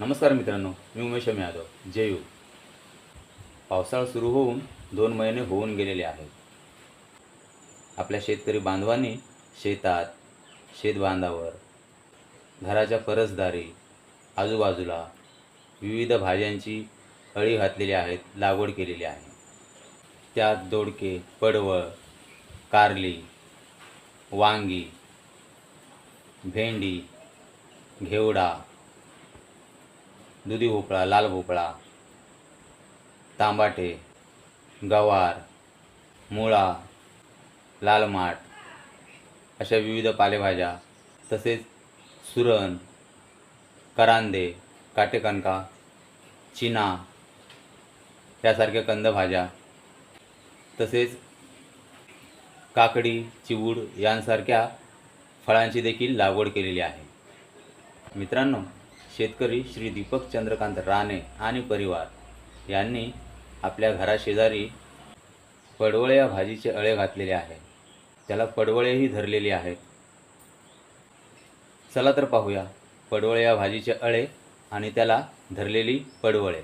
नमस्कार मित्रांनो मी उमेश यादव जयू. पावसाळा सुरू होऊन दोन महिने होऊन गेलेले आहेत. आपल्या शेतकरी बांधवांनी शेतात शेतबांधावर घराच्या परसदारी आजूबाजूला विविध भाज्यांची अळी घातलेली आहेत लागवड केलेली आहे. त्यात दोडके पडवळ कारली वांगी भेंडी घेवडा दुधी भोपळा लाल भोपळा तांबाटे गवार मुळा लाल माठ अशा विविध पालेभाज्या तसेच सुरण करांदे काटेकणका चिना यासारख्या कंदभाज्या तसेच काकडी चिवूड यांसारख्या फळांची देखील लागवड केलेली आहे. मित्रांनो शेतकरी श्री दीपक चंद्रकांत राणे आणि परिवार यांनी आपल्या घराशेजारी पडवळे या भाजीचे अळे घातलेले आहे त्याला पडवळेही धरलेली आहेत. चला तर पाहूया पडवळे या भाजीचे अळे आणि त्याला धरलेली पडवळे.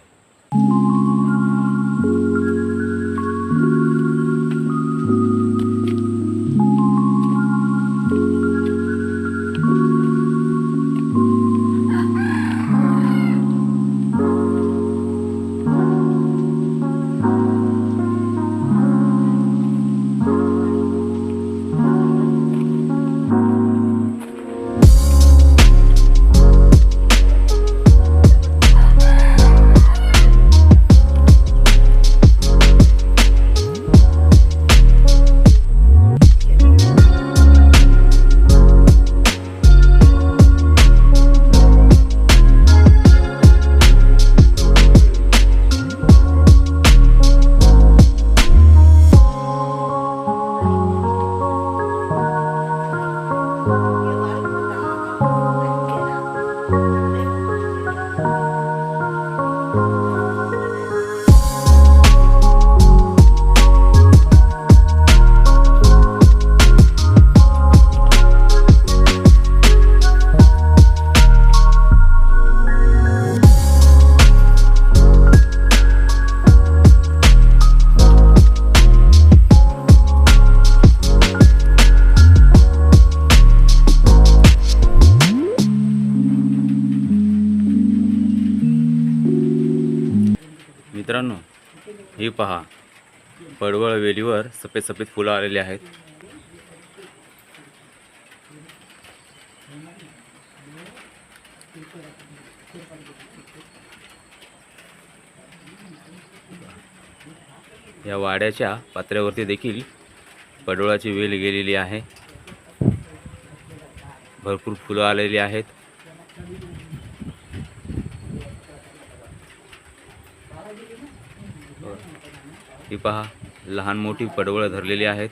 मित्रांनो ही पहा. पडवळ वेलीवर सफेद सफेद फुलं आलेली आहेत. या वाड्याच्या पात्र्यावरती देखील पडवळाची वेल गेलेली आहे. भरपूर फुलं आलेली आहेत. ही पहा लहान मोठी पडवळ धरलेली आहेत.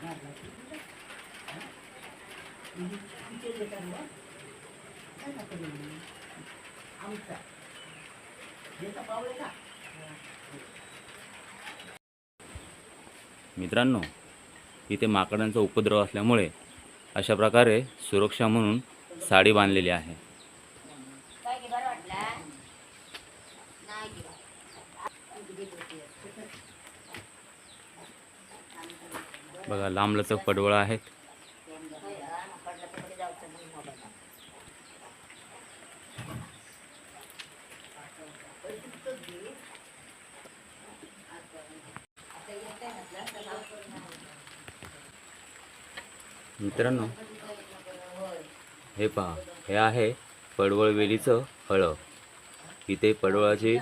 मित्रांनो इथे माकडांचा उपद्रव असल्यामुळे अशा प्रकारे सुरक्षा म्हणून साडी बांधलेली आहे. बघा लांबलचक पडवळ आहेत. मित्रांनो हे पहा हे आहे पडवळ वेलीचं फळं. इथे पडवळाची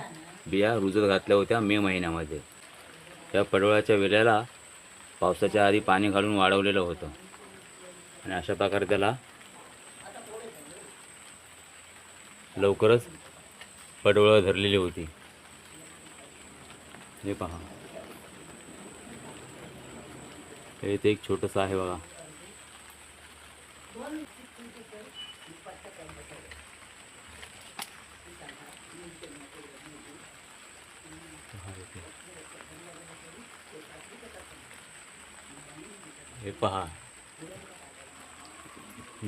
बिया रुजत घातल्या होत्या मे महिन्यामध्ये. त्या पडवळाच्या वेल्याला पावसाच्या आधी पाणी घालून वाढवलेलं होतं. आणि अशा प्रकारे त्याला लवकरच पडवळं धरलेली होती. हे पहा. हे ते एक छोटंसं आहे बघा. हे पहा.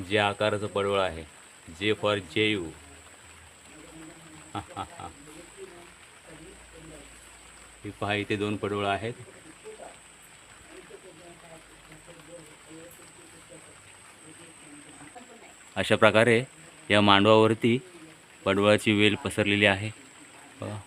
जे आकाराचं पडवळ आहे जे फॉर जे यू हे पहा इथे दोन पडवळ आहेत. अशा प्रकारे या मांडवावरती पडवळाची वेल पसरलेली आहे पहा.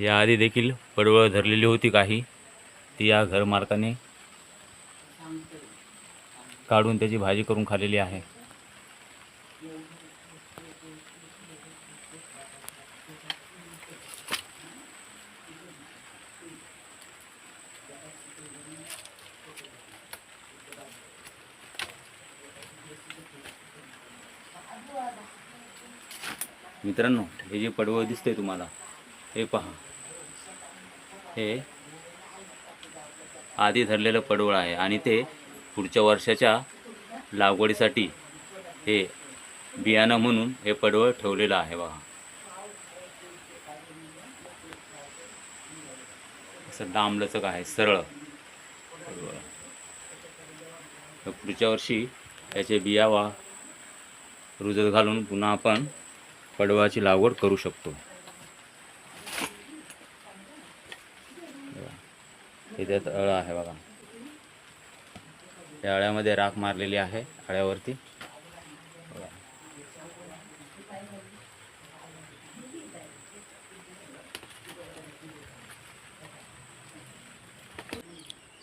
याआधी देखील पडवळ धरलेली होती काही. ती या घरमालकाने काढून त्याची भाजी करून खाल्लेली आहे. मित्रांनो हे जे पडवळ दिसतंय तुम्हाला हे पहा. हे आधी धरलेलं पडवळ आहे आणि ते पुढच्या वर्षाच्या लागवडीसाठी हे बियाणं म्हणून हे पडवळ ठेवलेलं आहे बघा. असं डांबलचक आहे सरळ. तर पुढच्या वर्षी याचे बिया वा रुजत घालून पुन्हा आपण पडवळाची लागवड करू शकतो. इथे अळ आहे बघा. या अळ्यामध्ये राख मारलेली आहे अळ्यावरती.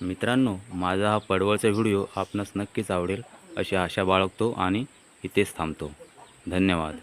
मित्रांनो माझा हा पडवळचा व्हिडिओ आपणास नक्कीच आवडेल अशी आशा बाळगतो आणि इथेच थांबतो. धन्यवाद.